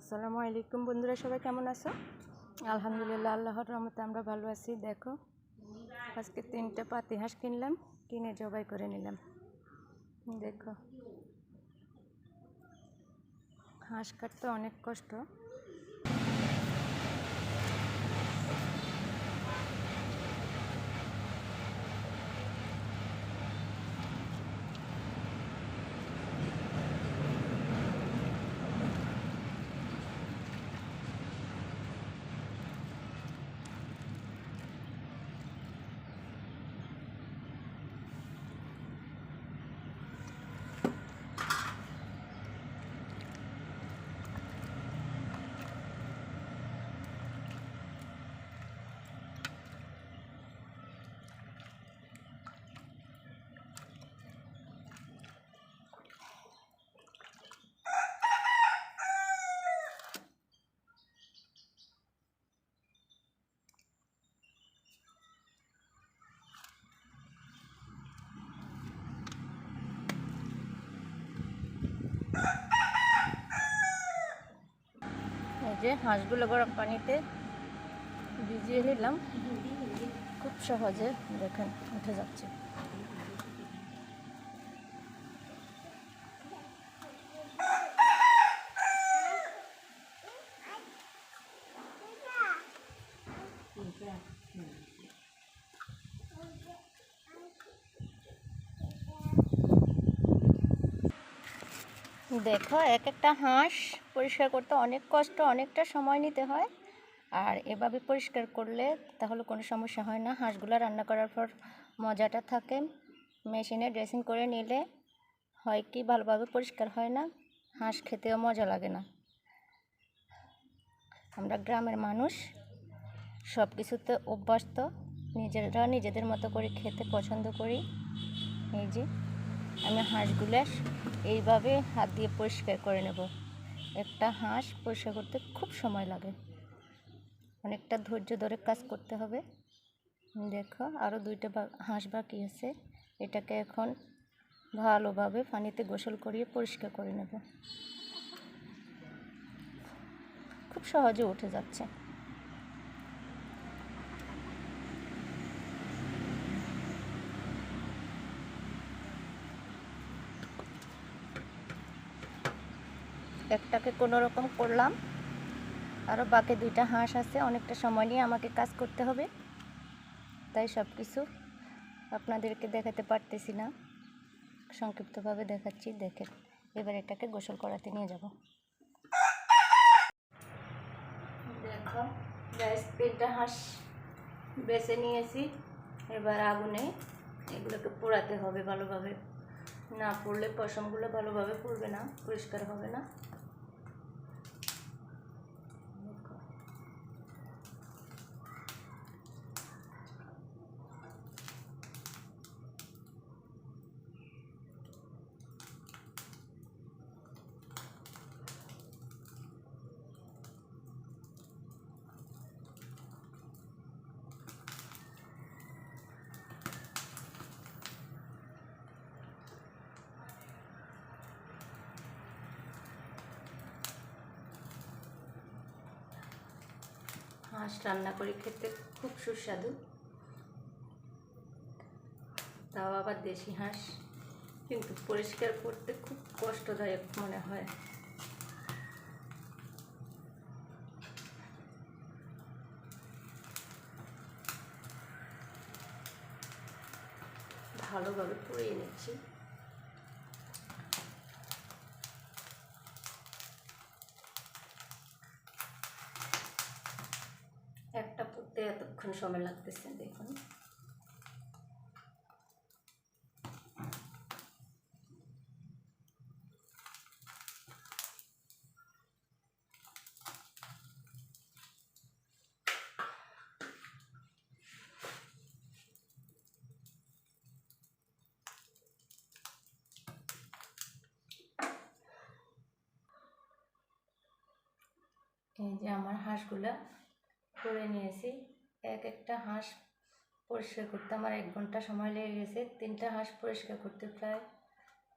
আসসালামু আলাইকুম বন্ধুরা, সবাই কেমন আছো? আলহামদুলিল্লাহ, আল্লাহর রহমতে আমরা ভালো আছি। দেখো, আজকে তিনটা পাতি হাঁস কিনলাম, কিনে জবাই করে নিলাম। দেখো, হাঁস কাটতে অনেক কষ্ট এই যে হাঁসগুলো গরম পানিতে ভিজিয়ে নিলাম। খুব সহজে দেখেন উঠে যাচ্ছে। দেখো, এক একটা হাঁস পরিষ্কার করতে অনেক কষ্ট, অনেকটা সময় নিতে হয়। আর এভাবে পরিষ্কার করলে তাহলে কোনো সমস্যা হয় না। হাঁসগুলো রান্না করার পর মজাটা থাকে। মেশিনে ড্রেসিং করে নিলে হয় কি ভালোভাবে পরিষ্কার হয় না, হাঁস খেতেও মজা লাগে না। আমরা গ্রামের মানুষ সব কিছুতে অভ্যস্ত। নিজেরা নিজেদের মতো করে খেতে পছন্দ করি। এই যে, আমি হাঁসগুলো এইভাবে হাত দিয়ে পরিষ্কার করে নেব। একটা হাঁস পরিষ্কার করতে খুব সময় লাগে। অনেকটা ধৈর্য ধরে কাজ করতে হবে। দেখো আরও দুইটা হাঁস বাকি আছে। এটাকে এখন ভালোভাবে পানিতে গোসল করিয়ে পরিষ্কার করে নেব। খুব সহজে উঠে যাচ্ছে। একটাকে কোনো রকম করলাম। আরও বাকি দুইটা হাঁস আছে, অনেকটা সময় নিয়ে আমাকে কাজ করতে হবে। তাই সব কিছু আপনাদেরকে দেখাতে পারতেছি না। সংক্ষিপ্তভাবে দেখাচ্ছি দেখে এবার এটাকে গোসল করাতে নিয়ে যাব। দেখো হাঁস বেছে নিয়েছি। এবার আগুনে এগুলোকে পোড়াতে হবে ভালোভাবে। না পড়লে পশমগুলো ভালোভাবে পড়বে না, পরিষ্কার হবে না। হাঁস রান্না করে, খেতে খুব সুস্বাদু। তাও আবার দেশি হাঁস, কিন্তু পরিষ্কার করতে খুব কষ্টদায়ক মনে হয়। ভালোভাবে পুড়িয়ে নিচ্ছি। একটা এতক্ষণ সময় লাগতেছে দেখুন। এই যে আমার হাঁসগুলা করে নিয়েছি। এক একটা হাঁস পরিষ্কার করতে আমার এক ঘণ্টা সময় লেগে গেছে। তিনটা হাঁস পরিষ্কার করতে প্রায়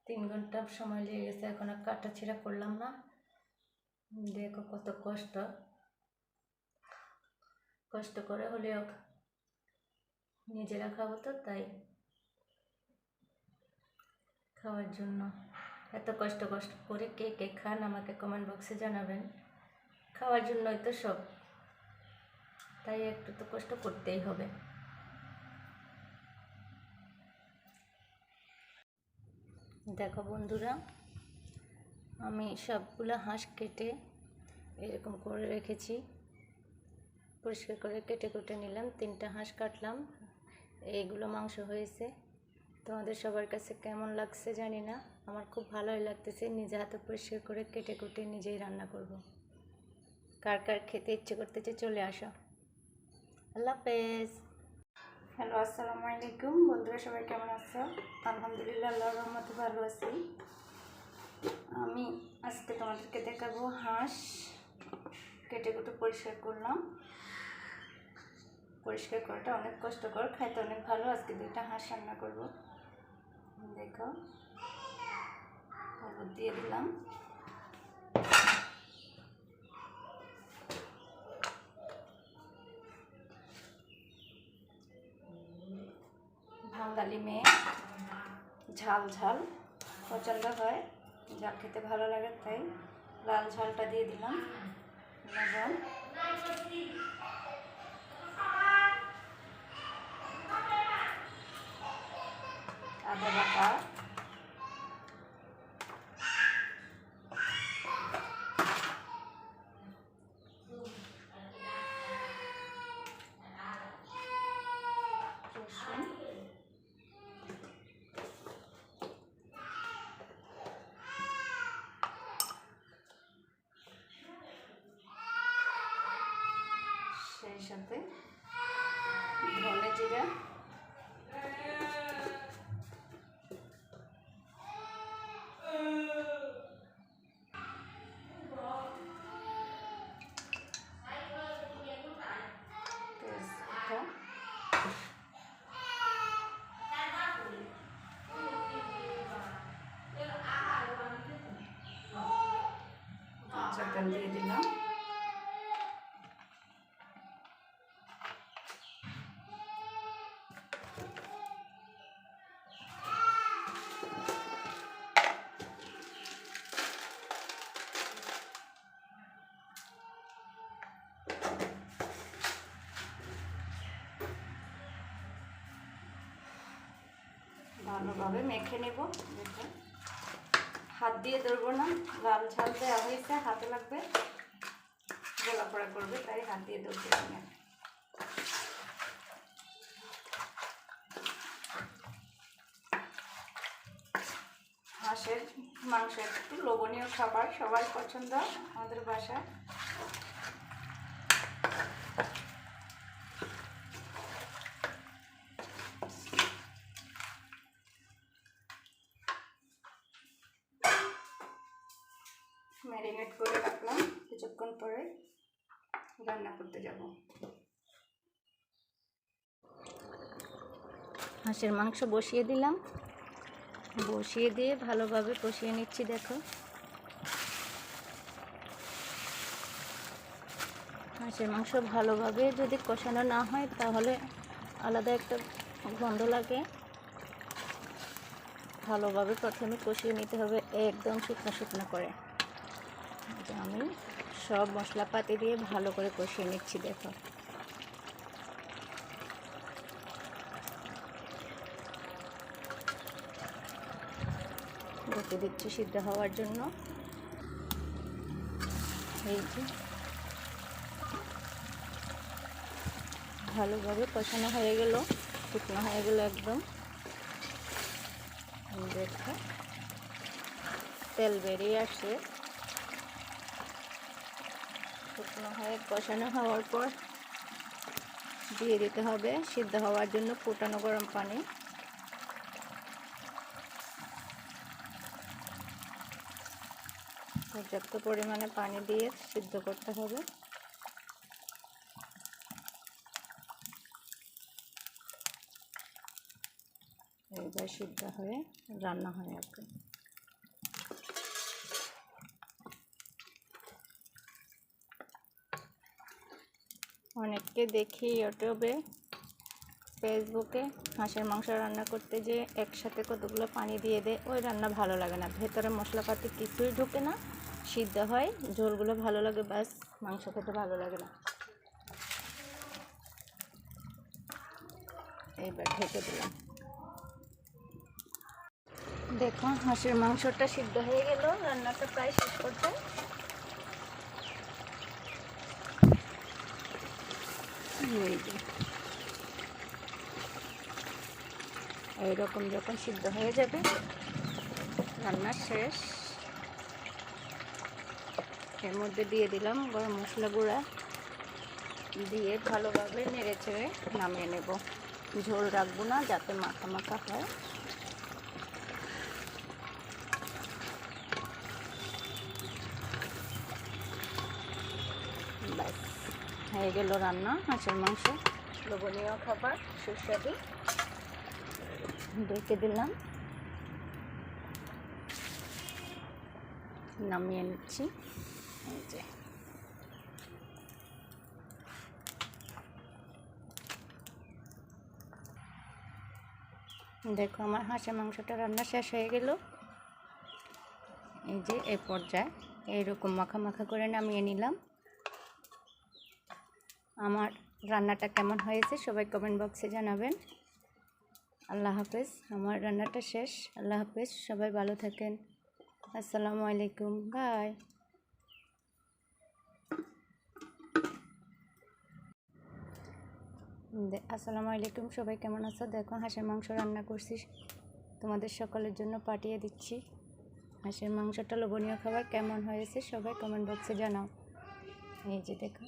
তিন ঘণ্টা সময় লেগে গেছে। এখন আর কাটা ছিঁড়া করলাম না। দেখো কত কষ্ট। কষ্ট করে হলেও নিজেরা খাব তো, তাই খাওয়ার জন্য। এত কষ্ট কষ্ট করে কে কে খান আমাকে কমেন্ট বক্সে জানাবেন। খাওয়ার জন্যই তো সব। তাই একটু তো কষ্ট করতেই হবে। দেখো বন্ধুরা, আমি সবগুলো হাঁস কেটে এরকম করে রেখেছি। পরিষ্কার করে কেটে কুটে নিলাম, তিনটা হাঁস কাটলাম। এইগুলো মাংস হয়েছে। তোমাদের সবার কাছে কেমন লাগছে জানি না, আমার খুব ভালোই লাগতেছে। নিজে হাতে পরিষ্কার করে কেটে কুটে নিজেই রান্না করব। কার কার খেতে ইচ্ছে করতেছে চলে আসো। আল্লাহ হাফেজ। হ্যালো, আসসালামু আলাইকুম। বন্ধুরা, সবাই কেমন আছো? আলহামদুলিল্লাহ রহমতে ভালো আছি। আমি আজকে তোমাদেরকে দেখাবো হাঁস। কেটে কুটে পরিষ্কার করলাম। পরিষ্কার করাটা অনেক কষ্টকর, খাইতে অনেক ভালো। আজকে দুইটা হাঁস রান্না করব। দেখো দিয়ে দিলাম। বাঙালি মেয়ে, ঝাল ঝাল। পছন্দ হয়, ঝাল খেতে ভালো লাগে, তাই লাল ঝালটা দিয়ে দিলাম। লবণ। আদা বাটা। সাথে ধনে জিরা। তেজপাতা দিয়ে দিলাম। ভালোভাবে মেখে নেব। দেখুন। হাত দিয়ে ধরবো না, লাল ঝাল দেওয়া হয়েছে, হাতে লাগবে। গোলা পোড়া করবে, তাই হাত দিয়ে ধরতে হবে হাঁসের মাংস একটু লোভনীয় খাবার, সবাই পছন্দ আমাদের বাসায় ম্যারিনেট করে রাখলাম কিছুক্ষণ পরে রান্না করতে যাব। হাঁসের মাংস বসিয়ে দিলাম। বসিয়ে দিয়ে ভালোভাবে কষিয়ে নিচ্ছি, দেখো। হাঁসের মাংস ভালোভাবে যদি কষানো না হয়, তাহলে আলাদা একটা গন্ধ লাগে। ভালোভাবে প্রথমে কষিয়ে নিতে হবে একদম শুকনো শুকনো করে। আমি সব মশলাপাতি দিয়ে ভালো করে কষিয়ে নিচ্ছি, দেখো। ঢেকে দিচ্ছি সিদ্ধ হওয়ার জন্য। এই যে। ভালোভাবে কষানো হয়ে গেল, শুকনো হয়ে গেল একদম। দেখো, তেল বেরিয়ে আসে শুকনো হয়ে কষানো হওয়ার পর দিয়ে দিতে হবে সিদ্ধ হওয়ার জন্য ফুটানো গরম পানি। পর্যাপ্ত পরিমাণে পানি দিয়ে সিদ্ধ করতে হবে। এইবার সিদ্ধ হয়ে রান্না হয়ে আসবে অনেককে দেখি ইউটিউবে ফেসবুকে হাঁসের মাংস রান্না করতে যে একসাথে কতগুলো পানি দিয়ে দেয়। ওই রান্না ভালো লাগে না। ভেতরে মশলাপাতি কিছুই ঢুকে না, সিদ্ধ হয়, ঝোলগুলো ভালো লাগে, ব্যাস, মাংস খেতে ভালো লাগে না। এইবার ঢেকে দিলাম। দেখো হাঁসের মাংসটা সিদ্ধ হয়ে গেল, রান্নাটা প্রায় শেষ করতে এইরকম যখন সিদ্ধ হয়ে যাবে, রান্না শেষ। এর মধ্যে দিয়ে দিলাম গরম মশলা গুঁড়া। দিয়ে ভালোভাবে নেড়ে চেড়ে নামিয়ে নেব। ঝোল রাখব না, যাতে মাখা মাখা হয়। হয়ে গেল রান্না মাছের মাংস। লোভনীয় খাবার, সুস্বাদু। ডেকে দিলাম। নামিয়ে নিচ্ছি। যে। দেখো, আমার হাঁসের মাংসটা রান্না শেষ হয়ে গেল। এই যে, এ পর্যায়ে এইরকম মাখা মাখা করে নামিয়ে নিলাম। আমার রান্নাটা কেমন হয়েছে সবাই কমেন্ট বক্সে জানাবেন। আল্লাহ হাফেজ, আমার রান্নাটা শেষ। আল্লাহ হাফেজ, সবাই ভালো থাকেন। আসসালামু আলাইকুম বাই আসসালামু আলাইকুম, সবাই কেমন আছো? দেখো, হাঁসের মাংস রান্না করছি। তোমাদের সকলের জন্য পাঠিয়ে দিচ্ছি। হাঁসের মাংসটা লোভনীয় খাবার, কেমন হয়েছে সবাই কমেন্ট বক্সে জানাও। এই যে দেখো।